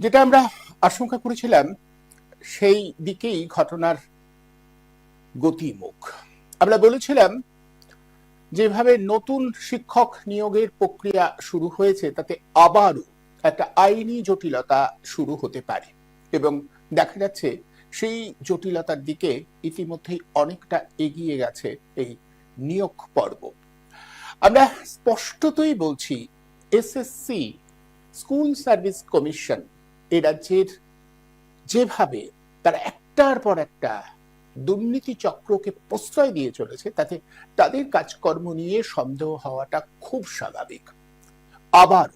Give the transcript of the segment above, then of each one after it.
যেটা আমরা আশঙ্কা করেছিলাম, সেই দিকেই ঘটনার গতিমুখ। আমরা বলেছিলাম, যেভাবে নতুন শিক্ষক নিয়োগের প্রক্রিয়া শুরু হয়েছে, তাতে আবারও একটা আইনি জটিলতা শুরু হতে পারে। এবং দেখা যাচ্ছে, সেই জটিলতার দিকে ইতিমধ্যেই অনেকটা এগিয়ে গেছে এই নিয়োগ পর্ব। আমরা স্পষ্টতই বলছি, এসএসসি, স্কুল সার্ভিস কমিশন এ রাজ্যের যেভাবে তারা একটার পর একটা দুর্নীতি চক্রকে প্রশ্রয় দিয়ে চলেছে, তাতে তাদের কাজকর্ম নিয়ে সন্দেহ হওয়াটা খুব স্বাভাবিক। আবার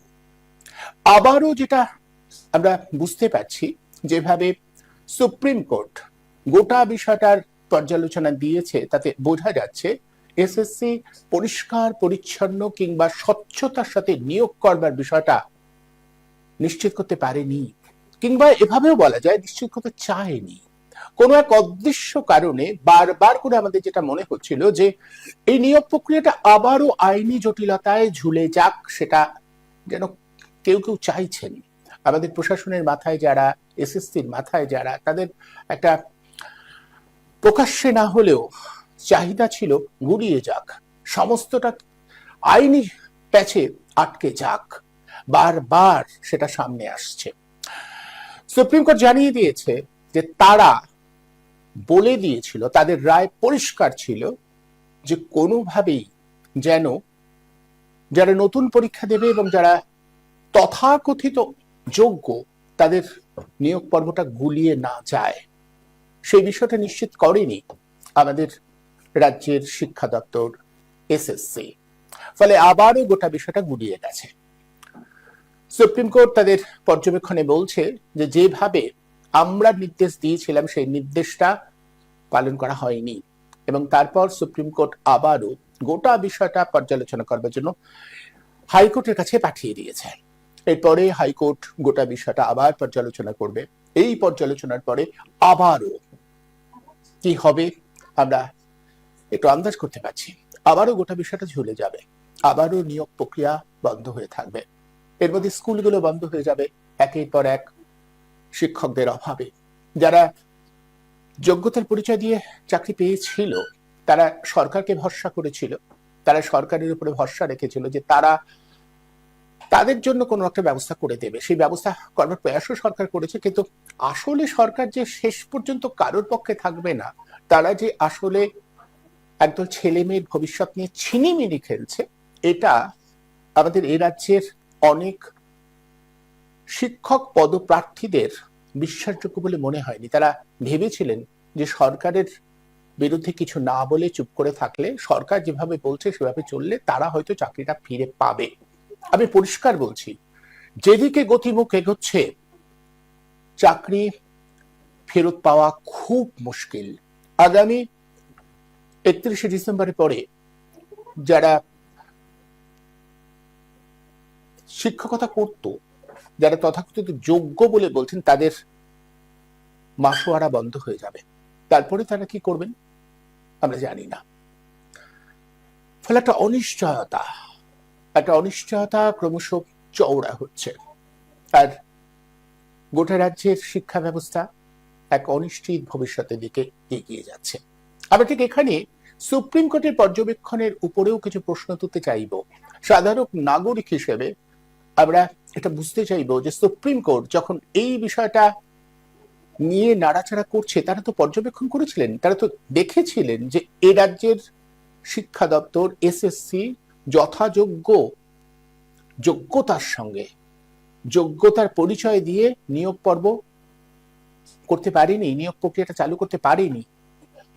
আবারও যেটা আমরা বুঝতে পারছি, যেভাবে সুপ্রিম কোর্ট গোটা বিষয়টার পর্যালোচনা দিয়েছে, তাতে বোঝা যাচ্ছে এসএসসি পরিষ্কার, পরিচ্ছন্ন কিংবা স্বচ্ছতার সাথে নিয়োগ করবার বিষয়টা নিশ্চিত করতে পারেনি। কিংবা এভাবেও বলা যায় নিশ্চিত করতে চায়নি। কোনো এক অদৃশ্য কারণে বারবার করে আমাদের যেটা মনে হচ্ছিল যে এই নিয়োগ প্রক্রিয়াটা আবারও আইনি জটিলতায় ঝুলে যাক, সেটা যেন কেউ কেউ চাইছেন। আমাদের প্রশাসনের মাথায় যারা, এসএসসির মাথায় যারা, তাদের একটা প্রকাশ্যে না হলেও চাহিদা ছিল গুড়িয়ে যাক। সমস্তটা আইনি প্যাচে আটকে যাক। বারবার সেটা সামনে আসছে। সুপ্রিম কোর্ট জানিয়ে দিয়েছে যে তারা বলে দিয়েছিল, তাদের রায় পরিষ্কার ছিল যে কোনোভাবেই যেন, যারা নতুন পরীক্ষা দেবে এবং যারা তথাকথিত যোগ্য, তাদের নিয়োগ পর্বটা গুলিয়ে না যায়। সেই বিষয়টা নিশ্চিত করেনি আমাদের রাজ্যের শিক্ষা দপ্তর, এসএসসি। ফলে আবারও গোটা বিষয়টা গুলিয়ে গেছে। সুপ্রিম কোর্ট তাদের পর্যবেক্ষণে বলছে যে যেভাবে আমরা নির্দেশ দিয়েছিলাম, সেই নির্দেশটা পালন করা হয়নি। এবং তারপর সুপ্রিম কোর্ট আবারও গোটা বিষয়টা পর্যালোচনা করবার জন্য হাইকোর্টের কাছে পাঠিয়ে দিয়েছে। এরপরে হাইকোর্ট গোটা বিষয়টা আবার পর্যালোচনা করবে। এই পর্যালোচনার পরে আবারও কি হবে, আমরা একটু আন্দাজ করতে পারছি। আবারও গোটা বিষয়টা ঝুলে যাবে। আবারও নিয়োগ প্রক্রিয়া বন্ধ হয়ে থাকবে। এর মধ্যে স্কুলগুলো বন্ধ হয়ে যাবে একের পর এক শিক্ষকদের অভাবে। যারা যোগ্যতার পরিচয় দিয়ে চাকরি পেয়েছিল, তারা সরকারকে ভরসা করেছিল, তারা সরকারের উপরে ভরসা রেখেছিল যে তারা তাদের জন্য কোনো একটা ব্যবস্থা করে দেবে। সেই ব্যবস্থা করবার প্রয়াসও সরকার করেছে, কিন্তু আসলে সরকার যে শেষ পর্যন্ত কারোর পক্ষে থাকবে না, তারা যে আসলে একদল ছেলে মেয়ের ভবিষ্যৎ নিয়ে ছিনিমিনি খেলছে, এটা আমাদের এ রাজ্যের অনেক শিক্ষক পদপ্রার্থীদের বিশ্বাসযোগ্য বলে মনে হয়নি। তারা ভেবেছিলেন যে সরকারের বিরুদ্ধে কিছু না বলে চুপ করে থাকলে, সরকার যেভাবে বলছে সেভাবে চললে তারা হয়তো চাকরিটা ফিরে পাবে। আমি পরিষ্কার বলছি, যেদিকে গতিমুখ এগোচ্ছে, চাকরি ফেরত পাওয়া খুব মুশকিল। আগামী একত্রিশে ডিসেম্বরের পরে যারা শিক্ষকতা করত, যারা তথাকথিত যোগ্য বলে বলছেন, তাদের মাসোয়ারা বন্ধ হয়ে যাবে। তারপরে তারা কি করবেন? আমরা জানি না। ফলে একটা অনিশ্চয়তা একটা অনিশ্চয়তা ক্রমশ চওড়া হচ্ছে। আর গোটা রাজ্যের শিক্ষা ব্যবস্থা এক অনিশ্চিত ভবিষ্যতের দিকে এগিয়ে যাচ্ছে। আমরা ঠিক এখানে সুপ্রিম কোর্টের পর্যবেক্ষণের উপরেও কিছু প্রশ্ন তুলতে চাইব। সাধারণ নাগরিক হিসেবে আমরা এটা বুঝতে চাইব যে সুপ্রিম কোর্ট যখন এই বিষয়টা নিয়ে নাড়াচাড়া করছে, তারা তো পর্যবেক্ষণ করেছিলেন। তারা তো দেখেছিলেন যে এ রাজ্যের শিক্ষা দপ্তর এসএসসি যথাযোগ্য যোগ্যতার সঙ্গে যোগ্যতার পরিচয় দিয়ে নিয়োগ পর্ব করতে পারেনি, নিয়োগ প্রক্রিয়াটা চালু করতে পারেনি।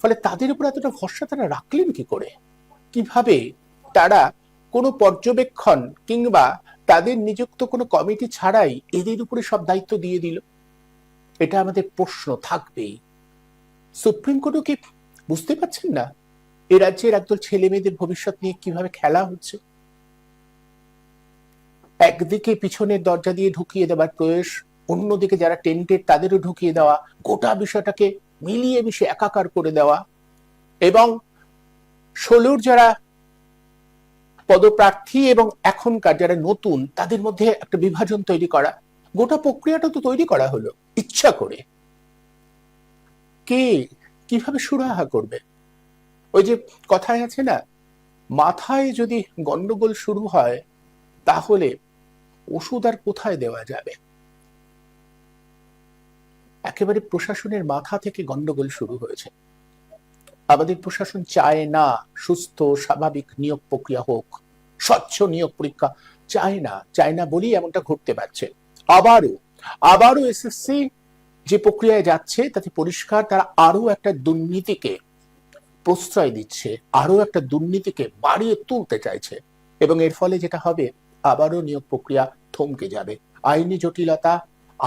ফলে তাদের উপর এতটা ভরসা তারা রাখলেন কি করে? কীভাবে তারা কোনো পর্যবেক্ষণ কিংবা তাদের নিযুক্ত কোনো কমিটি ছাড়াই এদের উপরে সব দায়িত্ব দিয়ে দিল। এটা আমাদের প্রশ্ন থাকবেই। সুপ্রিম কোর্টও কি বুঝতে পারছেন না? এ রাজ্যের একদল ছেলে মেয়েদের ভবিষ্যৎ নিয়ে কীভাবে খেলা হচ্ছে? একদিকে পিছনের দরজা দিয়ে ঢুকিয়ে দেওয়ার প্রয়াস, অন্যদিকে যারা টেন্টেড তাদেরও ঢুকিয়ে দেওয়া, গোটা বিষয়টাকে মিলিয়ে মিশে একাকার করে দেওয়া এবং ষোলোর যারা পদপ্রার্থী এবং এখনকার যারা নতুন, তাদের মধ্যে একটা বিভাজন তৈরি করা, গোটা প্রক্রিয়াটা তো তৈরি করা হলো, ইচ্ছা করে। কে কীভাবে সুরাহা করবে? ওই যে কথায় আছে না, মাথায় যদি গন্ডগোল শুরু হয়, তাহলে ওষুধ আর কোথায় দেওয়া যাবে? একেবারে প্রশাসনের মাথা থেকে গন্ডগোল শুরু হয়েছে। আমাদের প্রশাসন চায় না, সুস্থ, স্বাভাবিক নিয়োগ প্রক্রিয়া হোক। স্বচ্ছ নিয়োগ পরীক্ষা। চায় না চায় না বলেই এমনটা ঘটতে পারছে। আবারও আবারও এসএসসি যে প্রক্রিয়ায় যাচ্ছে, তাতে পরিষ্কার তারা আরও একটা দুর্নীতিকে প্রশ্রয় দিচ্ছে আরও একটা দুর্নীতিকে বাড়িয়ে তুলতে চাইছে। এবং এর ফলে যেটা হবে, আবারও নিয়োগ প্রক্রিয়া থমকে যাবে। আইনি জটিলতা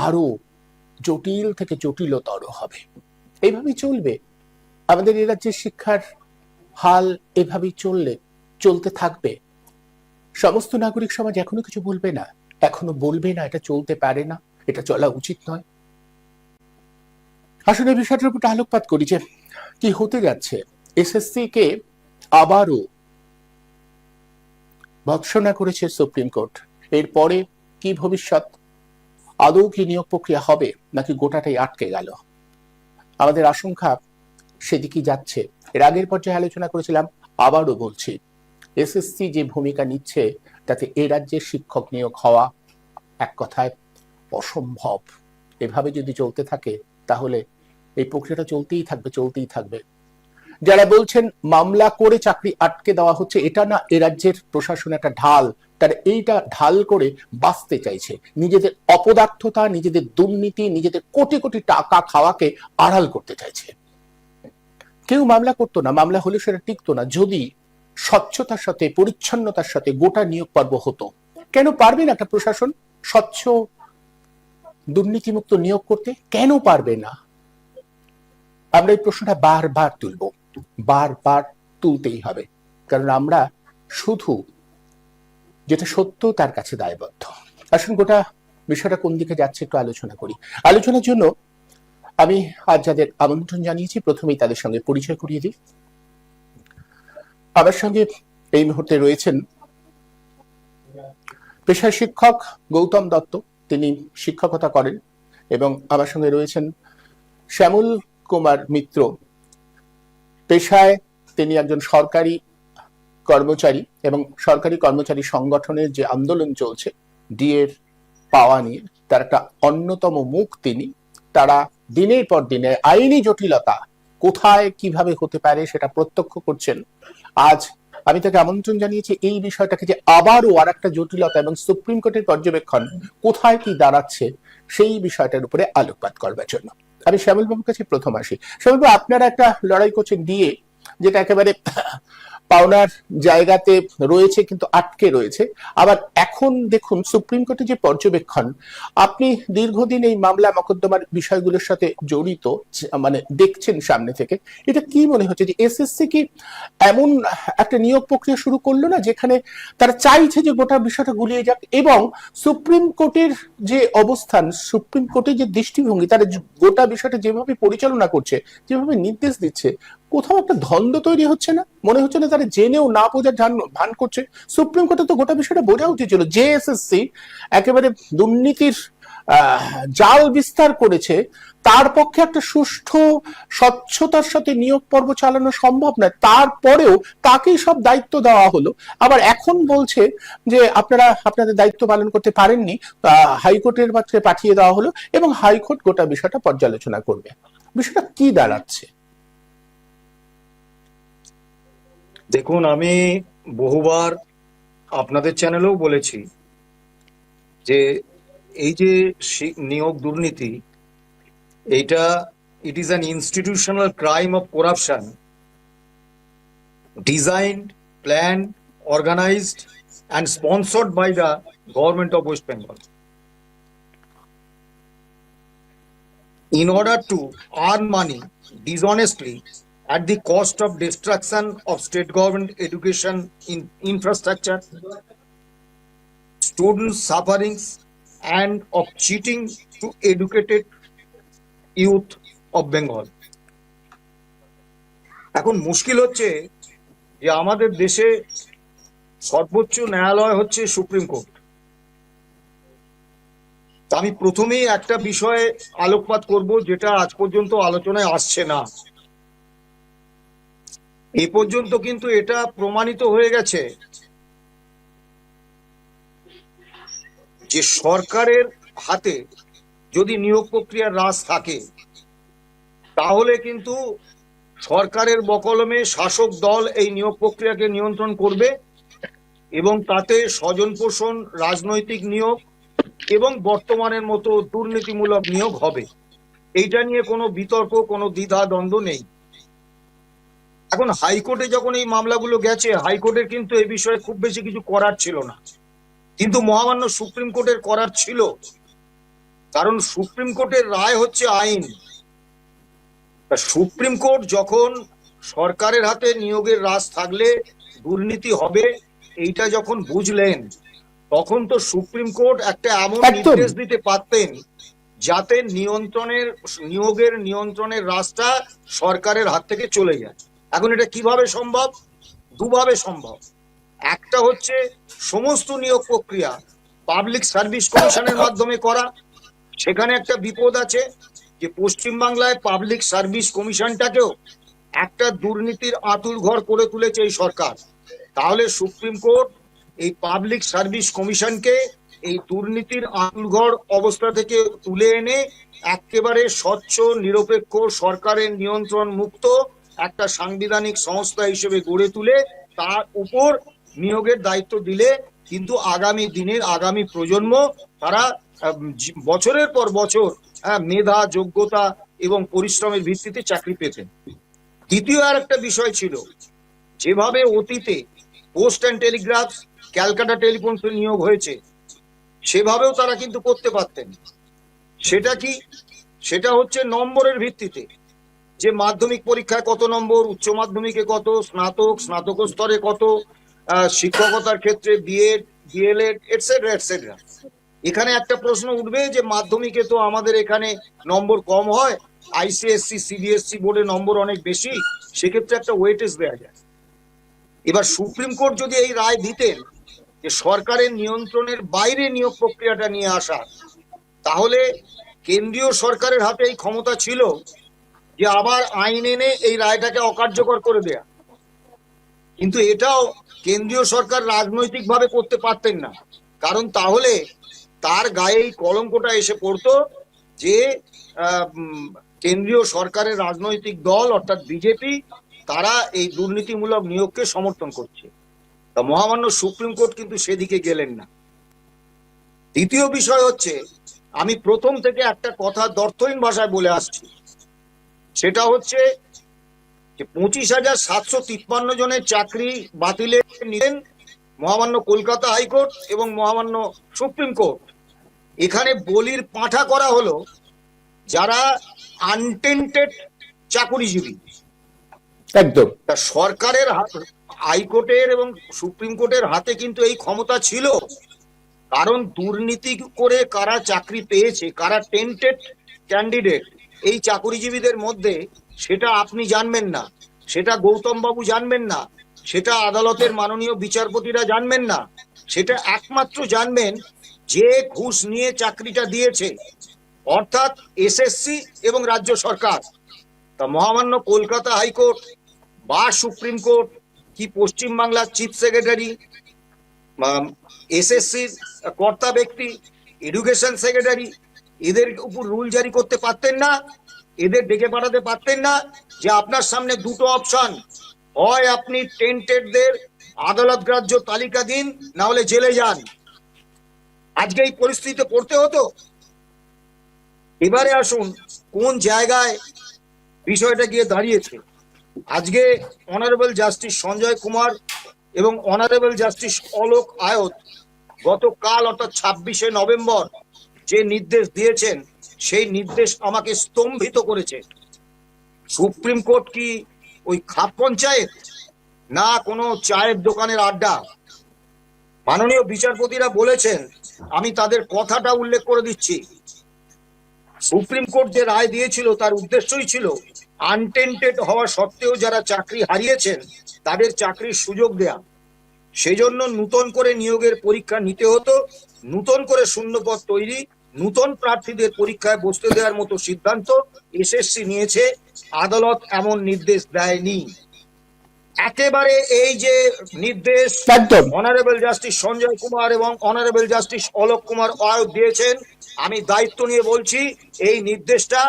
আরও জটিল থেকে জটিলতর হবে। এইভাবেই চলবে। আমাদের এ রাজ্যের শিক্ষার হাল এভাবেই চললে, চলতে থাকবে। সমস্ত নাগরিক সমাজ এখনও কিছু বলবে না, এখনও বলবে না, এটা চলতে পারে না, এটা চলা উচিত নয়। আসলে বিষয়টার উপর আলোকপাত করি যে কি হতে যাচ্ছে। এসএসসি কে আবারও ভৎসনা করেছে সুপ্রিম কোর্ট। এরপরে কি ভবিষ্যৎ? আদৌ কি নিয়োগ প্রক্রিয়া হবে, নাকি গোটাটাই আটকে গেল? আমাদের আশঙ্কা সেদিকে যাচ্ছে। এর আগের পর্যায়ে আলোচনা করেছিলাম, আবারও বলছি এসএসসি যে ভূমিকা নিচ্ছে, তাতে এ রাজ্যের শিক্ষক নিয়োগ হওয়া এক কথায় অসম্ভব। এভাবে যদি চলতে থাকে, তাহলে এই প্রক্রিয়াটা চলতেই থাকবে চলতেই থাকবে। যারা বলছেন মামলা করে চাকরি আটকে দেওয়া হচ্ছে, এটা না এ রাজ্যের প্রশাসন একটা ঢাল, তারা এইটা ঢাল করে বাঁচতে চাইছে। নিজেদের অপদার্থতা, নিজেদের দুর্নীতি, নিজেদের কোটি কোটি টাকা খাওয়াকে আড়াল করতে চাইছে। কেউ মামলা করতো না, মামলা হলে সেটা টিকতো না। যদি স্বচ্ছতার সাথে, পরিচ্ছন্নতার সাথে গোটা নিয়োগ পর্ব হতো। কেন পারবে না একটা প্রশাসন স্বচ্ছ, দুর্নীতিমুক্ত নিয়োগ করতে? কেন পারবে না? আমরা এই প্রশ্নটা বারবার তুলব। বারবার তুলতেই হবে। কারণ আমরা শুধু যেটা সত্য, তার কাছে দায়বদ্ধ। আসুন গোটা বিষয়টা কোন দিকে যাচ্ছে একটু আলোচনা করি। আলোচনার জন্য আমি আজ যাদের আমন্ত্রণ জানিয়েছি, প্রথমেই তাদের সঙ্গে পরিচয় করিয়ে দিই। আমার সঙ্গে এই মুহূর্তে রয়েছেন পেশায় শিক্ষক গৌতম দত্ত। তিনি শিক্ষকতা করেন এবং আমার সঙ্গে রয়েছেন শ্যামল কুমার মিত্র। পেশায় তিনি একজন সরকারি কর্মচারী এবং সরকারি কর্মচারী সংগঠনের যে আন্দোলন চলছে ডিএর পাওয়া নিয়ে, তার একটা অন্যতম মুখ তিনি। তারা দিনের পর দিনে আইনি জটিলতা কোথায় কীভাবে হতে পারে সেটা প্রত্যক্ষ করছেন আজ আমি তাকে আমন্ত্রণ জানিয়েছি এই বিষয়টাকে যে আবারও আর একটা জটিলতা এবং সুপ্রিম কোর্টের পর্যবেক্ষণ কোথায় কি দাঁড়াচ্ছে সেই বিষয়টার উপরে আলোকপাত করবার জন্য। আমি শ্যামলবাবুর কাছে প্রথম আসি। শ্যামলবাবু, আপনারা একটা লড়াই করছেন দিয়ে, যেটা একেবারে পাওনার জায়গাতে রয়েছে, কিন্তু আটকে রয়েছে। আবার এখন দেখুন, সুপ্রিম কোর্টের যে পর্যবেক্ষণ, আপনি দীর্ঘদিন এই মামলা মকদ্দমার বিষয়গুলোর সাথে জড়িত মানে দেখছেন সামনে থেকে। এটা কি মনে হচ্ছে যে এসএসসি কি এমন একটা নিয়োগ প্রক্রিয়া শুরু করল না, যেখানে তারা চাইছে যে গোটা বিষয়টা গুলিয়ে যাক, এবং সুপ্রিম কোর্টের যে অবস্থান, সুপ্রিম কোর্টের যে দৃষ্টিভঙ্গি, তারা গোটা বিষয়টা যেভাবে পরিচালনা করছে, যেভাবে নির্দেশ দিচ্ছে কোথাও একটা ধন্দ তৈরি হচ্ছে না? মনে হচ্ছে না তারা জেনেও না বোঝার ভান করছে। সুপ্রিম কোর্টে তো গোটা বিষয়টা বোঝা উচিত ছিল জেএসএসসি একেবারে দুর্নীতির জাল বিস্তার করেছে। তার পক্ষে একটা সুষ্ঠু, স্বচ্ছতার সাথে নিয়োগ পর্ব চালানো সম্ভব নয়। তারপরেও তাকেই সব দায়িত্ব দেওয়া হলো। আবার এখন বলছে যে আপনারা, আপনাদের দায়িত্ব পালন করতে পারেননি হাইকোর্টের পাঠিয়ে দেওয়া হলো এবং হাইকোর্ট গোটা বিষয়টা পর্যালোচনা করবে। বিষয়টা কি দাঁড়াচ্ছে? দেখুন, আমি বহুবার আপনাদের চ্যানেলেও বলেছি যে এই যে নিয়োগ দুর্নীতি, এইটা it is an institutional crime of corruption designed plan organised and sponsored by the government of West Bengal in order to earn money dishonestly at the cost of destruction of state government education in infrastructure, students' sufferings, and of cheating to educated youth of Bengal. এখন মুশকিল হচ্ছে যে আমাদের দেশে সর্বোচ্চ ন্যায়ালয় হচ্ছে supreme court আমি প্রথমেই একটা বিষয়ে আলোকপাত করব যেটা আজ পর্যন্ত আলোচনায় আসছে না এ পর্যন্ত কিন্তু এটা প্রমাণিত হয়ে গেছে যে সরকারের হাতে যদি নিয়োগ প্রক্রিয়ার রাজ থাকে, তাহলে কিন্তু সরকারের বকলমে শাসক দল এই নিয়োগ প্রক্রিয়াকে নিয়ন্ত্রণ করবে এবং তাতে স্বজন পোষণ রাজনৈতিক নিয়োগ এবং বর্তমানের মতো দুর্নীতিমূলক নিয়োগ হবে। এইটা নিয়ে কোনো বিতর্ক, কোনো দ্বিধা দ্বন্দ্ব নেই। এখন হাইকোর্টে যখন এই মামলাগুলো গেছে হাইকোর্টের কিন্তু এই বিষয়ে খুব বেশি কিছু করার ছিল না। কিন্তু মহামান্য সুপ্রিম কোর্টের করার ছিল। কারণ সুপ্রিম কোর্টের রায় হচ্ছে আইন। সুপ্রিম কোর্ট যখন সরকারের হাতে নিয়োগের রাজ থাকলে দুর্নীতি হবে এইটা যখন বুঝলেন তখন তো সুপ্রিম কোর্ট একটা এমন নির্দেশ দিতে পারতেন যাতে নিয়ন্ত্রণের নিয়োগের নিয়ন্ত্রণের রাজটা সরকারের হাত থেকে চলে যায়। এখন এটা কীভাবে সম্ভব? দুভাবে সম্ভব। একটা হচ্ছে সমস্ত নিয়োগ প্রক্রিয়া পাবলিক সার্ভিস কমিশনের মাধ্যমে করা। সেখানে একটা বিপদ আছে যে পশ্চিমবাংলায় পাবলিক সার্ভিস কমিশনটাকেও একটা দুর্নীতির আতুর ঘর করে তুলেছে এই সরকার। তাহলে সুপ্রিম কোর্ট এই পাবলিক সার্ভিস কমিশনকে এই দুর্নীতির আতুর ঘর অবস্থা থেকে তুলে এনে একেবারে স্বচ্ছ, নিরপেক্ষ, সরকারের নিয়ন্ত্রণ মুক্ত একটা সাংবিধানিক সংস্থা হিসেবে গড়ে তুলে তার উপর নিয়োগের দায়িত্ব দিলে কিন্তু আগামী দিনের আগামী প্রজন্ম তারা বছরের পর বছর হ্যাঁ, মেধা যোগ্যতা এবং পরিশ্রমের ভিত্তিতে চাকরি পেতেন। দ্বিতীয় আর একটা বিষয় ছিল যেভাবে অতীতে post and telegraph Calcutta telephone নিয়োগ হয়েছে সেভাবেও তারা কিন্তু করতে পারতেন। সেটা কি? সেটা হচ্ছে নম্বরের ভিত্তিতে। যে মাধ্যমিক পরীক্ষায় কত নম্বর, উচ্চ মাধ্যমিকে কত, স্নাতক স্নাতক স্তরে কত শিক্ষকতার ক্ষেত্রে বিএড ডিএলএড এটসেট্রা এটসেট্রা এখানে একটা প্রশ্ন উঠবে যে মাধ্যমিকে তো আমাদের এখানে নম্বর কম হয় আইসিএসসি সিবিএসসি বোর্ডে নম্বর অনেক বেশি, সেক্ষেত্রে একটা ওয়েটেজ দেওয়া যায়। এবার সুপ্রিম কোর্ট যদি এই রায় দিতেন যে সরকারের নিয়ন্ত্রণের বাইরে নিয়োগ প্রক্রিয়াটা নিয়ে আসা, তাহলে কেন্দ্রীয় সরকারের হাতে এই ক্ষমতা ছিল যে আবার আইন এনে এই রায়টাকে অকার্যকর করে দেয়া। কিন্তু এটাও কেন্দ্রীয় সরকার রাজনৈতিকভাবে করতে পারতেন না। কারণ তাহলে তার গায়ে এই কলঙ্কটা এসে পড়তো যে কেন্দ্রীয় সরকারের রাজনৈতিক দল অর্থাৎ বিজেপি, তারা এই দুর্নীতিমূলক নিয়োগকে সমর্থন করছে। তা মহামান্য সুপ্রিম কোর্ট কিন্তু সেদিকে গেলেন না। দ্বিতীয় বিষয় হচ্ছে, আমি প্রথম থেকে একটা কথা দর্থহীন ভাষায় বলে আসছি। সেটা হচ্ছে যে পঁচিশ হাজার সাতশো তিপ্পান্ন জনের চাকরি বাতিলে নিলেন মহামান্য কলকাতা হাইকোর্ট এবং মহামান্য সুপ্রিম কোর্ট। এখানে বলির পাঁঠা করা হলো যারা আনটেন্টেড চাকুরিজীবী। একদম। তা সরকারের হাত- হাইকোর্টের এবং সুপ্রিম কোর্টের হাতে কিন্তু এই ক্ষমতা ছিল। কারণ দুর্নীতি করে কারা চাকরি পেয়েছে কারা টেন্টেড ক্যান্ডিডেট এই চাকরিজীবীদের মধ্যে সেটা আপনি জানবেন না, সেটা গৌতম বাবু জানবেন না, সেটা আদালতের মাননীয় বিচারপতিরা জানবেন না, সেটা একমাত্র জানবেন যে ঘুষ নিয়ে চাকরিটা দিয়েছে, অর্থাৎ এসএসসি এবং রাজ্য সরকার। তা মহামান্য কলকাতা হাইকোর্ট বা সুপ্রিম কোর্ট কি পশ্চিমবাংলার চিফ সেক্রেটারি এসএসসির কর্তা ব্যক্তি, এডুকেশন সেক্রেটারি এদের উপর রুল জারি করতে পারতেন না, এদের ডেকে পাঠাতে পারতেন না, যে আপনার সামনে দুটো অপশন হয় আপনি টেন্টেডদের আদালত গ্রাহ্য তালিকা দিন, না হলে জেলে যান। আজকে এই পরিস্থিতিতে পড়তে হতো? এবারে আসুন, কোন জায়গায় বিষয়টা গিয়ে দাঁড়িয়েছে? আজকে অনারেবল জাস্টিস সঞ্জয় কুমার এবং অনারেবল জাস্টিস অলোক আয়ত গতকাল অর্থাৎ ছাব্বিশে নভেম্বর যে নির্দেশ দিয়েছেন, সেই নির্দেশ আমাকে স্তম্ভিত করেছে। সুপ্রিম কোর্ট কি ওই খাপ পঞ্চায়েত না কোনো চায়ের দোকানের আড্ডা? মাননীয় বিচারপতিরা বলেছেন, আমি তাদের কথাটা উল্লেখ করে দিচ্ছি। সুপ্রিম কোর্ট যে রায় দিয়েছিল তার উদ্দেশ্যই ছিল আনটেন্টেড হওয়া সত্ত্বেও যারা চাকরি হারিয়েছেন, তাদের চাকরির সুযোগ দেয়া। সেজন্য নূতন করে নিয়োগের পরীক্ষা নিতে হতো। নূতন করে শূন্যপদ তৈরি নূতন প্রার্থীদের পরীক্ষায় বসতে দেওয়ার মতো সিদ্ধান্ত এসএসসি নিয়েছে। আদালত এমন নির্দেশ দেয়নি। একেবারে এই যে নির্দেশ অনারেবল জাস্টিস সঞ্জয় কুমার এবং অনারেবল জাস্টিস অলোক কুমার আয়োগ দিয়েছেন। আমি দায়িত্ব নিয়ে বলছি এই নির্দেশটা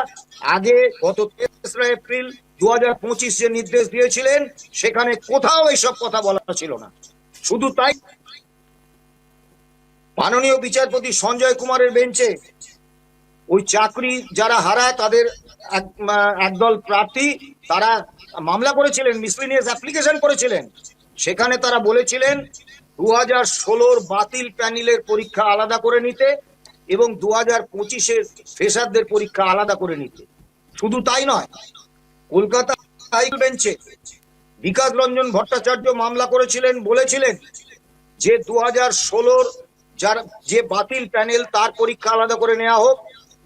আগে গত তেসরা এপ্রিল দু হাজার পঁচিশ যে নির্দেশ দিয়েছিলেন। সেখানে কোথাও এইসব কথা বলা ছিল না। শুধু তাই মাননীয় বিচারপতি সঞ্জয় কুমারের বেঞ্চে ওই চাকরি যারা হারায় তাদের একদল প্রার্থী তারা মামলা করেছিলেন মিসলিনিয়াস অ্যাপ্লিকেশন করেছিলেন। সেখানে তারা বলেছিলেন দু হাজার ষোলোর বাতিল প্যানেলের পরীক্ষা আলাদা করে নিতে এবং দু হাজার পঁচিশের ফেসারদের পরীক্ষা আলাদা করে নিতে। শুধু তাই নয়, কলকাতা বেঞ্চে বিকাশ রঞ্জন ভট্টাচার্য মামলা করেছিলেন, বলেছিলেন যে দু হাজার ষোলোর যার যে বাতিল প্যানেল তার পরীক্ষা আলাদা করে নেওয়া হোক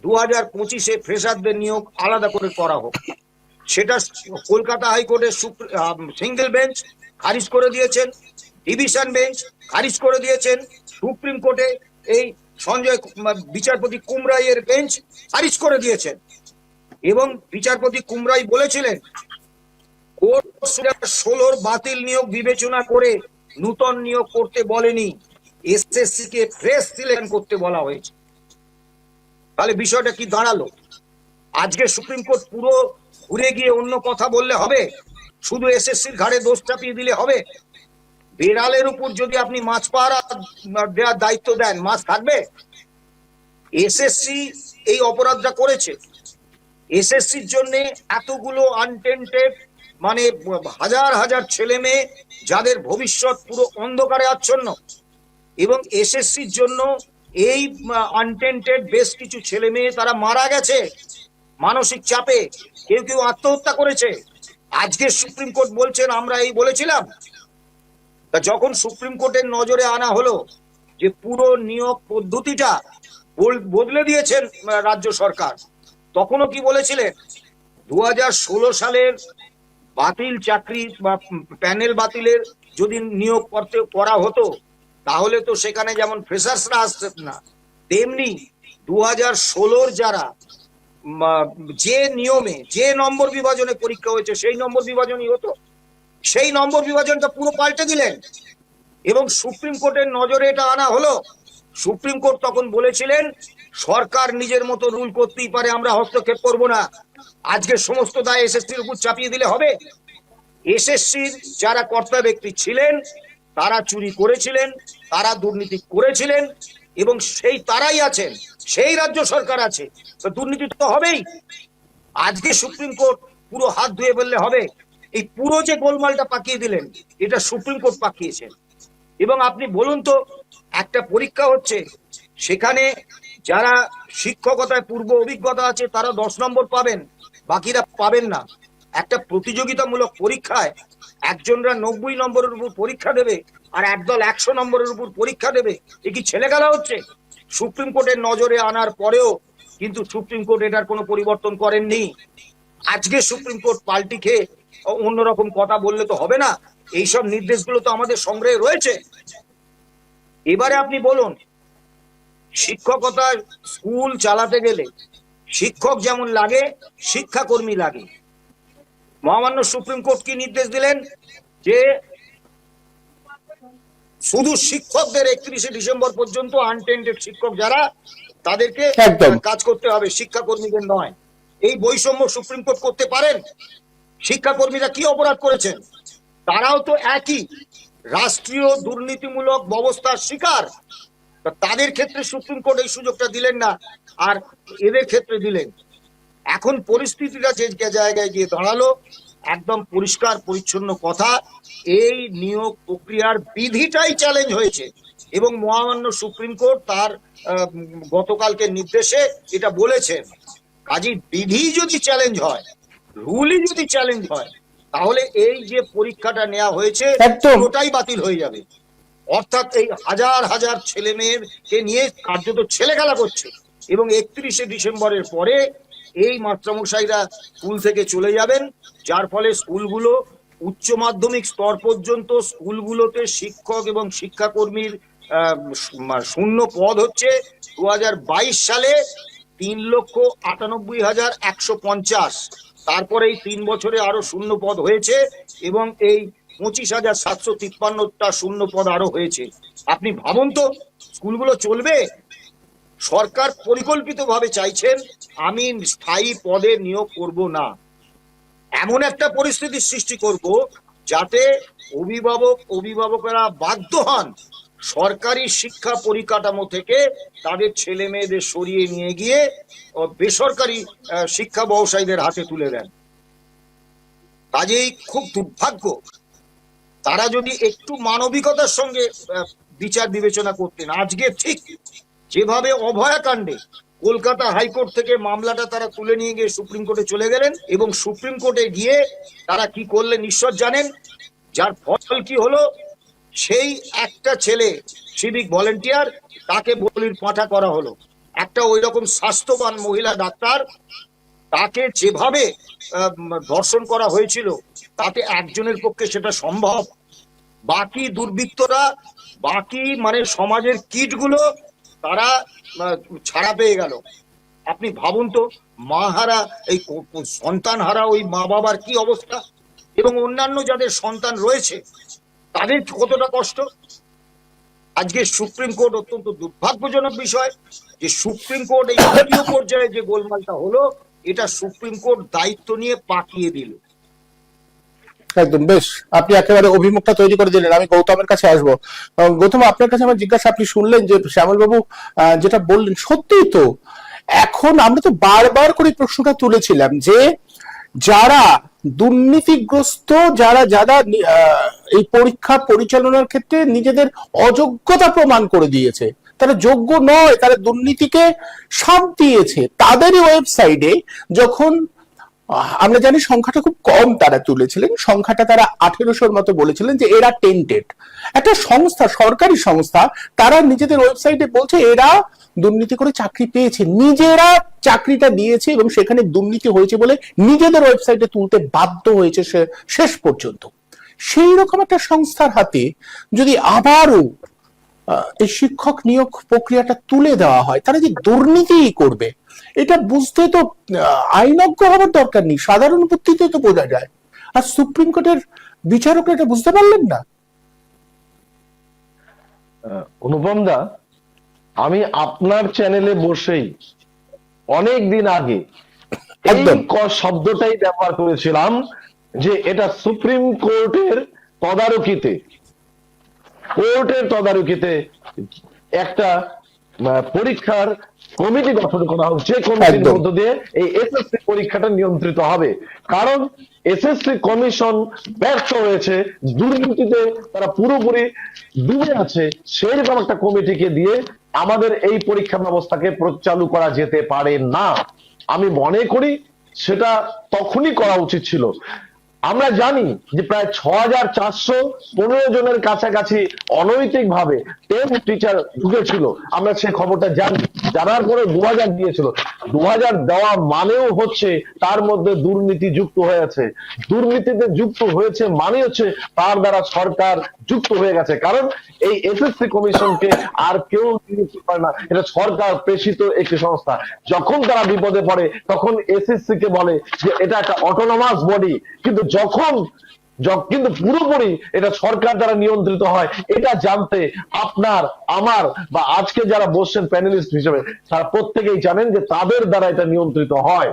দু হাজার পঁচিশে ফ্রেশারদের নিয়োগ আলাদা করে করা হোক। সেটা কলকাতা হাইকোর্টের সিঙ্গেল বেঞ্চ খারিজ করে দিয়েছেন, ডিভিশন বেঞ্চ খারিজ করে দিয়েছেন, সুপ্রিম কোর্টে এই সঞ্জয় বিচারপতি কুমরাইয়ের বেঞ্চ খারিজ করে দিয়েছেন। এবং বিচারপতি কুমরাই বলেছিলেন কোর্ট ষোলোর বাতিল নিয়োগ বিবেচনা করে নূতন নিয়োগ করতে বলেনি। এসএসসি কে ফ্রেশ সিলেকশন করতে বলা হয়েছে। তাহলে বিষয়টা কি দাঁড়াল? আজকে সুপ্রিম কোর্ট পুরো ঘুরে গিয়ে অন্য কথা বললে হবে? শুধু এসএসসির ঘাড়ে দোষ চাপিয়ে দিলে হবে? বেড়ালের উপর যদি আপনি মাছ পাড়া দেওয়ার দায়িত্ব দেন, মাছ থাকবে? এসএসসি এই অপরাধটা করেছে। এসএসসির জন্য এতগুলো আনটেন্টেড মানে হাজার হাজার ছেলে মেয়ে যাদের ভবিষ্যৎ পুরো অন্ধকারে আচ্ছন্ন। এবং এসএসসির জন্য এই আনটেন্টেড বেশ কিছু ছেলে মেয়ে তারা মারা গেছে। মানসিক চাপে কেউ কেউ আত্মহত্যা করেছে। আজকে সুপ্রিম কোর্ট বলছেন, আমরা এই বলেছিলাম, তা যখন সুপ্রিম কোর্টের নজরে আনা হলো যে পুরো নিয়োগ পদ্ধতিটা বদলে দিয়েছেন রাজ্য সরকার, তখনও কি বলেছিলেন? দু হাজার ষোলো সালের বাতিল চাকরি বা প্যানেল বাতিলের যদি নিয়োগ করতে, করা হতো, তাহলে তো সেখানে যেমন ফ্রেশার্সরা আসতেন না, তেমনি দু হাজার ষোলোর যারা যে নিয়মে, যে নম্বর বিভাজনে পরীক্ষা হয়েছে, সেই নম্বর বিভাজনই হতো। সেই নম্বর বিভাজনটা পুরো পাল্টে দিলেন। এবং সুপ্রিম কোর্টের নজরে এটা আনা হলো। সুপ্রিম কোর্ট তখন বলেছিলেন সরকার নিজের মতো রুল করতেই পারে, আমরা হস্তক্ষেপ করব না। আজকে সমস্ত দায় এসএসসির উপর চাপিয়ে দিলে হবে। এসএসসির যারা কর্তা ব্যক্তি ছিলেন, তারা চুরি করেছিলেন, তারা দুর্নীতি করেছিলেন, এবং সেই তারাই আছেন, সেই রাজ্য সরকার আছে। তো দুর্নীতি তো হবেই। আজকে সুপ্রিম কোর্ট পুরো হাত ধুয়ে বললে হবে, এই পুরো যে গোলমালটা পাকিয়ে দিলেন, এটা সুপ্রিম কোর্ট পাকিয়েছেন এবং আপনি বলুন তো, একটা পরীক্ষা হচ্ছে, সেখানে যারা শিক্ষকতায় পূর্ব অভিজ্ঞতা আছে, তারা দশ নম্বর পাবেন, বাকিরা পাবেন না। একটা প্রতিযোগিতামূলক পরীক্ষায় একজনরা নব্বই নম্বরের উপর পরীক্ষা দেবে আর একদল একশো নম্বরের উপর পরীক্ষা দেবে, এ কি ছেলে খেলা হচ্ছে? সুপ্রিম কোর্টের নজরে আনার পরেও কিন্তু সুপ্রিম কোর্ট এটার কোনো পরিবর্তন করেননি। আজকে সুপ্রিম কোর্ট পাল্টি খেয়ে অন্যরকম কথা বললে তো হবে না। এইসব নির্দেশগুলো তো আমাদের সংগ্রহে রয়েছে। এবারে আপনি বলুন শিক্ষকতা স্কুল চালাতে গেলে। শিক্ষক যেমন লাগে শিক্ষাকর্মী লাগে। মহামান্য সুপ্রিম কোর্ট কি নির্দেশ দিলেন? যে শুধু শিক্ষকদের একত্রিশে ডিসেম্বর পর্যন্ত আনটেন্টেড শিক্ষক যারা তাদেরকে কাজ করতে হবে শিক্ষাকর্মীদের নয়। এই বৈষম্য সুপ্রিম কোর্ট করতে পারেন? শিক্ষাকর্মীরা কি অপরাধ করেছেন? তারাও তো একই। রাষ্ট্রীয় দুর্নীতিমূলক ব্যবস্থার শিকার। তাদের ক্ষেত্রে সুপ্রিম কোর্ট এই সুযোগটা দিলেন না আর এদের ক্ষেত্রে দিলেন। এখন পরিস্থিতিটা যে জায়গায় গিয়ে দাঁড়াল একদম পরিষ্কার পরিচ্ছন্ন কথা এই নিয়োগ প্রক্রিয়ার বিধিটাই চ্যালেঞ্জ হয়েছে। এবং মহামান্য সুপ্রিম কোর্ট তার গতকালকে নির্দেশে এটা বলেছেন। কাজী বিধি যদি চ্যালেঞ্জ হয় রুলই যদি চ্যালেঞ্জ হয় তাহলে এই যে পরীক্ষাটা নেওয়া হয়েছে। ওটাই বাতিল হয়ে যাবে। অর্থাৎ এই হাজার হাজার ছেলে মেয়েরকে নিয়ে কার্যত ছেলে খেলা করছে। এবং একত্রিশে ডিসেম্বরের পরে এই মাস্টারমশাইরা স্কুল থেকে চলে যাবেন, যার ফলে স্কুলগুলো উচ্চ মাধ্যমিক স্তর পর্যন্ত স্কুলগুলোতে শিক্ষক এবং শিক্ষাকর্মীর শূন্য পদ হচ্ছে। দু হাজার বাইশ সালে তিন লক্ষ আটানব্বই হাজার একশো পঞ্চাশ। তারপরে এই তিন বছরে আরও শূন্য পদ হয়েছে এবং এই পঁচিশ হাজার সাতশো তিপ্পান্নটা শূন্য পদ আরও হয়েছে। আপনি ভাবুন তো, স্কুলগুলো চলবে? সরকার পরিকল্পিতভাবে চাইছেন, আমি স্থায়ী পদে নিয়োগ করব না। এমন একটা পরিস্থিতির সৃষ্টি করব যাতে অভিভাবক, অভিভাবকেরা বাধ্য হন সরকারি শিক্ষা পরিকাঠামো থেকে তাদের ছেলে মেয়েদের সরিয়ে নিয়ে গিয়ে বেসরকারি শিক্ষা ব্যবসায়ীদের হাতে তুলে দেন। কাজেই খুব দুর্ভাগ্য তারা যদি একটু মানবিকতার সঙ্গে বিচার বিবেচনা করতেন, আজকে ঠিক যেভাবে অভয়াকাণ্ডে কলকাতা হাইকোর্ট থেকে মামলাটা তারা তুলে নিয়ে গিয়ে সুপ্রিম কোর্টে চলে গেলেন এবং সুপ্রিম কোর্টে গিয়ে তারা কি করলেন ঈশ্বর জানেন? যার ফল কি হলো? সেই একটা ছেলে সিভিক ভলেন্টিয়ার তাকে বলির পাঠা করা হলো। একটা ওই রকম স্বাস্থ্যবান মহিলা ডাক্তার তাকে যেভাবে ধর্ষণ করা হয়েছিল, তাতে একজনের পক্ষে সেটা সম্ভব। বাকি দুর্বৃত্তরা, বাকি মানে সমাজের কিটগুলো তারা ছাড়া পেয়ে গেল। আপনি ভাবুন তো, মা হারা, এই সন্তান হারা ওই মা বাবার কি অবস্থা? এবং অন্যান্য যাদের সন্তান রয়েছে, তাদের কতটা কষ্ট? আজকে সুপ্রিম কোর্ট অত্যন্ত দুর্ভাগ্যজনক বিষয় যে সুপ্রিম কোর্ট এই পর্যায়ে যে গোলমালটা হলো এটা সুপ্রিম কোর্ট দায়িত্ব নিয়ে পাকিয়ে দিল। একদম, বেশ। আপনি একেবারে অভিমুখটা তৈরি করে দিলেন। আমি গৌতমের কাছে আসব। গৌতম, আপনার কাছে আমার জিজ্ঞাসা, আপনি শুনলেন যে শ্যামলবাবু যেটা বললেন, সত্যিই তো, এখন আমরা তো বারবার করে প্রশ্নটা তুলেছিলাম যে যারা দুর্নীতিগ্রস্ত, যারা যারা এই পরীক্ষা পরিচালনার ক্ষেত্রে নিজেদের অযোগ্যতা প্রমাণ করে দিয়েছে তারা যোগ্য নয় তারা দুর্নীতিকে সাপ দিয়েছে। তাদের ওয়েবসাইটে যখন আমরা জানি সংখ্যাটা খুব কম তারা তুলেছিলেন, সংখ্যাটা তারা আঠেরোশোর মতো বলেছিলেন যে এরা টেন্টেড একটা সংস্থা, সরকারি সংস্থা, তারা নিজেদের ওয়েবসাইটে বলছে এরা দুর্নীতি করে চাকরি পেয়েছে, নিজেরা চাকরিটা দিয়েছে এবং সেখানে দুর্নীতি হয়েছে বলে নিজেদের ওয়েবসাইটে তুলতে বাধ্য হয়েছে শেষ পর্যন্ত। সেই রকম একটা সংস্থার হাতে যদি আবারও এই শিক্ষক নিয়োগ প্রক্রিয়াটা তুলে দেওয়া হয়। তারা যে দুর্নীতি করবে এটা বুঝতে তো আইনজ্ঞ হওয়ার দরকার নেই সাধারণ বুদ্ধিতে তো বোঝা যায়। আর সুপ্রিম কোর্টের বিচারকরা এটা বুঝতে পারলেন না? অনুপম দা আমি আপনার চ্যানেলে বসেই অনেক দিন আগে একদম। ক- শব্দটাই ব্যবহার করেছিলাম যে এটা সুপ্রিম কোর্টের তদারকিতে কোর্টের তদারকিতে একটা পরীক্ষার কমিটি গঠন করা হোক যে কমিটির মধ্য দিয়ে এই এসএসসি পরীক্ষাটা নিয়ন্ত্রিত হবে। কারণ এসএসসি কমিশন ব্যর্থ হয়েছে দুর্নীতিতে তারা পুরোপুরি ডুবে আছে সেই রকম একটা কমিটিকে দিয়ে আমাদের এই পরীক্ষা ব্যবস্থাকে চালু করা যেতে পারে না। আমি মনে করি সেটা তখনই করা উচিত ছিল। আমরা জানি যে প্রায় ছ হাজার চারশো পনেরো জনের কাছাকাছি অনৈতিক ভাবে টিচার ঢুকেছিল। আমরা সে খবরটা জানি। জানার পরে দু হাজার দিয়েছিল। দু হাজার দেওয়া মানেও হচ্ছে তার মধ্যে দুর্নীতি যুক্ত হয়েছে দুর্নীতিতে যুক্ত হয়েছে মানে হচ্ছে তার দ্বারা সরকার যুক্ত হয়ে গেছে। কারণ এই এসএসসি কমিশনকে আর কেউ নিযুক্ত করে না। এটা সরকার প্রেষিত একটি সংস্থা। যখন তারা বিপদে পড়ে, তখন এসএসসি কে বলে যে এটা একটা অটোনমাস বডি কিন্তু যখন কিন্তু পুরোপুরি এটা সরকার দ্বারা নিয়ন্ত্রিত হয়। এটা জানতে আপনার, আমার বা আজকে যারা বসছেন প্যানেলিস্ট হিসেবে, তারা প্রত্যেকেই জানেন যে তাদের দ্বারা এটা নিয়ন্ত্রিত হয়।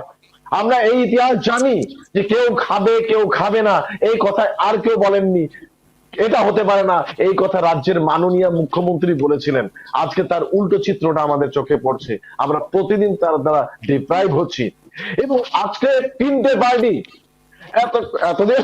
আমরা এই ইতিহাস জানি যে কেউ খাবে কেউ খাবে না। এই কথা আর কেউ বলেননি। এটা হতে পারে না, এই কথা রাজ্যের মাননীয় মুখ্যমন্ত্রী বলেছিলেন। আজকে তার উল্টো চিত্রটা আমাদের চোখে পড়ছে। আমরা প্রতিদিন তার দ্বারা ডিপ্রাইভ হচ্ছি। এবং আজকে তিনটে পার্টি এত, এতদিন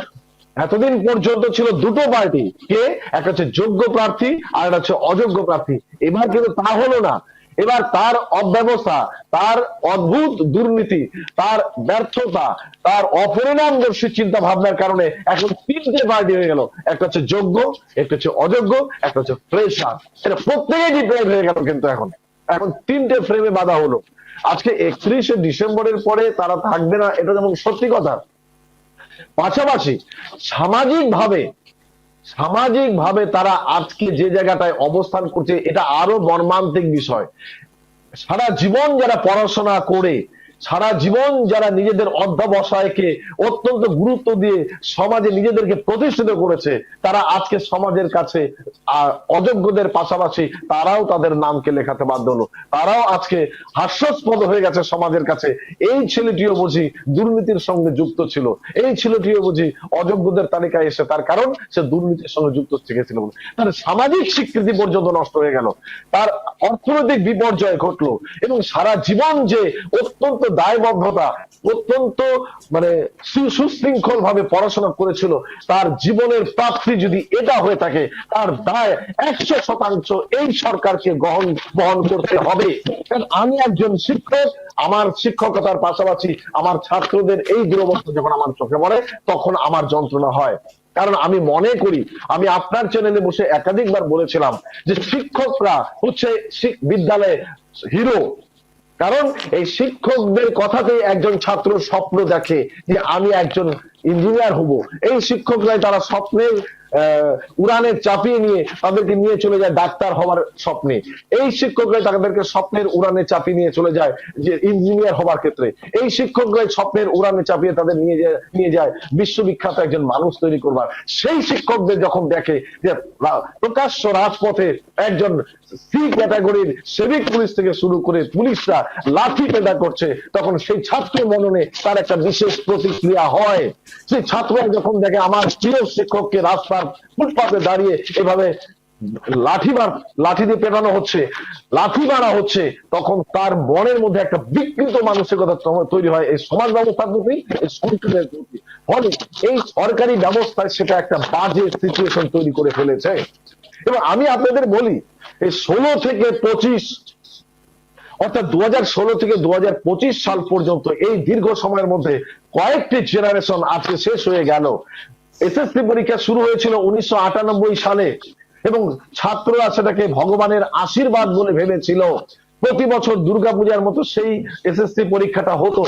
এতদিন পর্যন্ত ছিল দুটো পার্টি কে? একটা হচ্ছে যোগ্য প্রার্থী আর একটা হচ্ছে অযোগ্য প্রার্থী। এবার কিন্তু তা হলো না। এবার তার অব্যবস্থা, তার অদ্ভুত দুর্নীতি, তার ব্যর্থতা, তার অপরিণামদর্শী চিন্তা ভাবনার কারণে এখন তিনটে পার্টি হয়ে গেল। একটা হচ্ছে যোগ্য, একটা হচ্ছে অযোগ্য, একটা হচ্ছে ফ্রেশার এটা প্রত্যেকেই ডিপ্রাইভ হয়ে গেল কিন্তু এখন। এখন তিনটে ফ্রেমে বাধা হলো। আজকে একত্রিশে ডিসেম্বরের পরে তারা থাকবে না, এটা যেমন সত্যি কথা। পাশাপাশি সামাজিক ভাবে সামাজিক ভাবে তারা আজকে যে জায়গাটায় অবস্থান করছে, এটা আরও মর্মান্তিক বিষয়। সারা জীবন যারা পড়াশোনা করে সারা জীবন যারা নিজেদের অধ্যবসায়কে অত্যন্ত গুরুত্ব দিয়ে সমাজে নিজেদেরকে প্রতিষ্ঠিত করেছে, তারা আজকে সমাজের কাছে অযোগ্যদের পাশাপাশি তারাও তাদের নামকে লেখাতে বাধ্য হলো। তারাও আজকে হাস্যাস্পদ হয়ে গেছে সমাজের কাছে। এই ছেলেটিও বুঝি দুর্নীতির সঙ্গে যুক্ত ছিল। এই ছেলেটিও বুঝি অযোগ্যদের তালিকায় এসে তার কারণ সে দুর্নীতির সঙ্গে যুক্ত থেকেছিল। তার সামাজিক স্বীকৃতি পর্যন্ত নষ্ট হয়ে গেল। তার অর্থনৈতিক বিপর্যয় ঘটলো এবং সারা জীবন যে অত্যন্ত দায়বদ্ধতা অত্যন্ত মানে সুশৃঙ্খল ভাবে পড়াশোনা করেছিল, তার জীবনের প্রাপ্তি যদি এটা হয়ে থাকে, তার দায় একশো শতাংশ এই সরকারকে গ্রহণ, বহন করতে হবে। কারণ আমি একজন শিক্ষক, আমার শিক্ষকতার পাশাপাশি আমার ছাত্রদের এই দুরবস্থা যখন আমার চোখে পড়ে, তখন আমার যন্ত্রণা হয়। কারণ আমি মনে করি, আমি আপনার চ্যানেলে বসে একাধিকবার বলেছিলাম যে শিক্ষকরা হচ্ছে বিদ্যালয়ে হিরো কারণ এই শিক্ষকদের কথাতেই একজন ছাত্র স্বপ্ন দেখে যে আমি একজন ইঞ্জিনিয়ার হব। এই শিক্ষকরাই তারা স্বপ্নের উড়ানে চাপিয়ে নিয়ে তাদেরকে নিয়ে চলে যায় ডাক্তার হওয়ার স্বপ্নে। এই শিক্ষকরাই তাদেরকে স্বপ্নের উড়ানে চাপিয়ে নিয়ে চলে যায়, যে ইঞ্জিনিয়ার হবার ক্ষেত্রে। এই শিক্ষকরাই স্বপ্নের উড়ানে চাপিয়ে তাদের নিয়ে যায় নিয়ে যায়। বিশ্ববিখ্যাত একজন মানুষ তৈরি করবার। সেই শিক্ষকদের যখন দেখে যে প্রকাশ্য রাজপথে একজন সি ক্যাটাগরির সেভিক পুলিশ থেকে শুরু করে পুলিশরা লাঠি পেদা করছে, তখন সেই ছাত্র মননে তার একটা বিশেষ প্রতিক্রিয়া হয়। সেই ছাত্ররা যখন দেখে, আমার প্রিয় শিক্ষককে রাস্তার ফুটপাতে দাঁড়িয়ে এভাবে লাঠি মার, লাঠি দিয়ে পেটানো হচ্ছে, লাঠি মারা হচ্ছে, তখন তার মনের মধ্যে একটা বিকৃত মানসিকতা তৈরি হয় এই সমাজ ব্যবস্থার প্রতি, এই সরকারের প্রতি। ফলে এই সরকারি ব্যবস্থায় সেটা একটা বাজে সিচুয়েশন তৈরি করে ফেলেছে। এবং আমি আপনাদের বলি, এই ষোলো থেকে পঁচিশ, অর্থাৎ দু ষোলো থেকে দু হাজার পঁচিশ সাল পর্যন্ত এই দীর্ঘ সময়ের মধ্যে কয়েকটি জেনারেশন আজকে শেষ হয়ে গেল। এসএসসি পরীক্ষা শুরু হয়েছিল উনিশশো সালে এবং ছাত্ররা সেটাকে ভগবানের আশীর্বাদ বলে ভেবেছিল প্রতি বছর দুর্গাপূজার মতো সেই এসএসসি পরীক্ষাটা হতো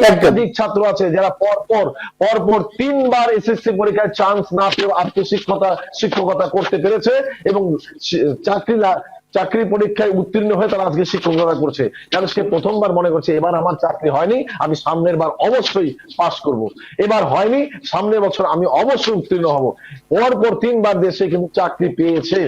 একদম। একাধিক ছাত্র আছে যারা পরপর পরপর তিনবার এসএসসি পরীক্ষায় চান্স না পেয়ে আত্মশিক্ষকতা শিক্ষকতা করতে পেরেছে এবং চাকরি চাকরি পরীক্ষায় উত্তীর্ণ হয়ে তারা আজকে শিক্ষকতা করছে। কারণ সে প্রথমবার মনে করছে, এবার আমার চাকরি হয়নি, আমি সামনের বার অবশ্যই পাশ করব। এবার হয়নি, সামনের বছর আমি অবশ্যই উত্তীর্ণ হব। পরপর তিনবার দেশে কিন্তু চাকরি পেয়েছে।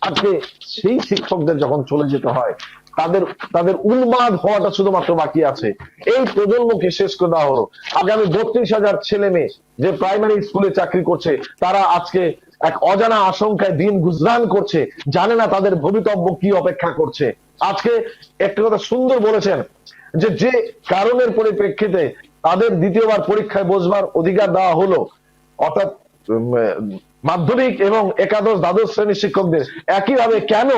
আজকে সেই শিক্ষকদের যখন চলে যেতে হয়, তাদের তাদের উন্মাদ হওয়াটা শুধুমাত্র বাকি আছে। এই প্রজন্মকে শেষ করে দেওয়া হলো। আগামী বত্রিশ হাজার ছেলে মেয়ে যে প্রাইমারি স্কুলে চাকরি করছে, তারা আজকে এক অজানা আশঙ্কায় দিন গুজরান করছে, জানে না তাদের ভবিতব্য কি অপেক্ষা করছে। আজকে একটা কথা সুন্দর বলেছেন, যে যে কারণের পরিপ্রেক্ষিতে তাদের দ্বিতীয়বার পরীক্ষায় বসবার অধিকার দেওয়া হলো, অর্থাৎ মাধ্যমিক এবং একাদশ দ্বাদশ শ্রেণির শিক্ষকদের, একইভাবে কেন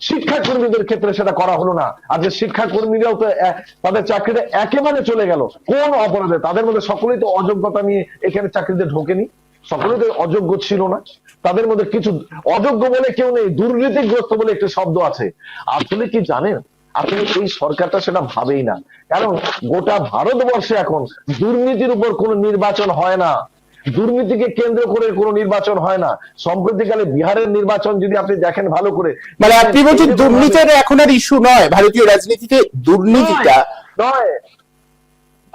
শিক্ষাকর্মীদের ক্ষেত্রে সেটা করা হলো না? আর যে শিক্ষাকর্মীরাও তো তাদের চাকরিটা একেবারে চলে গেল। কোন অপরাধে? তাদের মধ্যে সকলেই তো অযোগ্যতা নিয়ে এখানে চাকরিতে ঢোকেনি। সকলেই তো অযোগ্য ছিল না। তাদের মধ্যে কিছু অযোগ্য বলে কেউ নেই দুর্নীতিগ্রস্ত বলে একটি শব্দ আছে। আসলে কি জানেন? আসলে এই সরকারটা সেটা ভাবেই না। কারণ গোটা ভারতবর্ষে এখন দুর্নীতির উপর কোনো নির্বাচন হয় না। দুর্নীতিকে কেন্দ্র করে কোনো নির্বাচন হয় না। সম্প্রতিকালে বিহারের নির্বাচন যদি আপনি দেখেন ভালো করে মানে আপনি বলছেন দুর্নীতির এখন আর ইস্যু নয়। ভারতীয় রাজনীতিতে দুর্নীতিটা নয়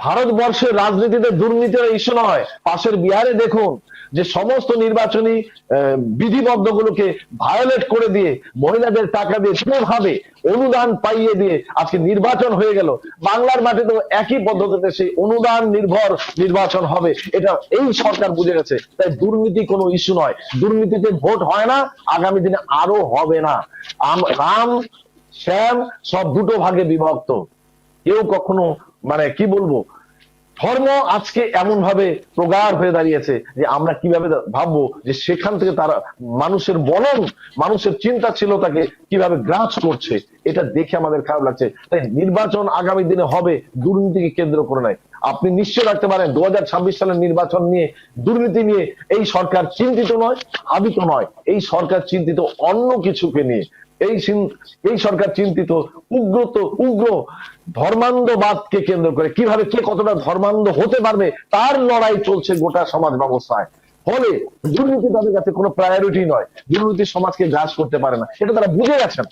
ভারতবর্ষের রাজনীতিতে দুর্নীতির ইস্যু নয়। পাশের বিহারে দেখুন যে সমস্ত নির্বাচনী আহ, বিধিবদ্ধগুলোকে ভায়োলেট করে দিয়ে মহিলাদের টাকা দিয়ে কীভাবে অনুদান পাইয়ে দিয়ে আজকে নির্বাচন হয়ে গেল। বাংলার মাটিতে একই পদ্ধতিতে সেই অনুদান নির্ভর নির্বাচন হবে এটা এই সরকার বুঝে গেছে। তাই দুর্নীতি কোনো ইস্যু নয়। দুর্নীতিতে ভোট হয় না আগামী দিনে আরও হবে না। রাম শ্যাম সব দুটো ভাগে বিভক্ত। কেউ কখনো মানে কি বলব ধর্ম আজকে এমন ভাবে প্রগাঢ় হয়ে দাঁড়িয়েছে যে আমরা কীভাবে ভাববো যে সেখান থেকে তারা মানুষের মনন মানুষের চিন্তা ছিল তাকে কীভাবে গ্রাস করছে, এটা দেখে আমাদের খারাপ লাগছে। তাই নির্বাচন আগামী দিনে হবে দুর্নীতিকে কেন্দ্র করে নাই আপনি নিশ্চয় রাখতে পারেন দু হাজার ছাব্বিশ সালের নির্বাচন নিয়ে দুর্নীতি নিয়ে এই সরকার চিন্তিত নয়, আবিত নয়। এই সরকার চিন্তিত অন্য কিছুকে নিয়ে। এই এই সরকার চিন্তিত উগ্রত উগ্র ধর্মান্ধবাদকে কেন্দ্র করে কীভাবে কে কতটা ধর্মান্ধ হতে পারবে, তার লড়াই চলছে গোটা সমাজ ব্যবস্থায়। ফলে দুর্নীতি তাদের কাছে কোনো প্রায়োরিটি নয়। দুর্নীতি সমাজকে গ্রাস করতে পারে না। এটা তারা বুঝে গেছেন।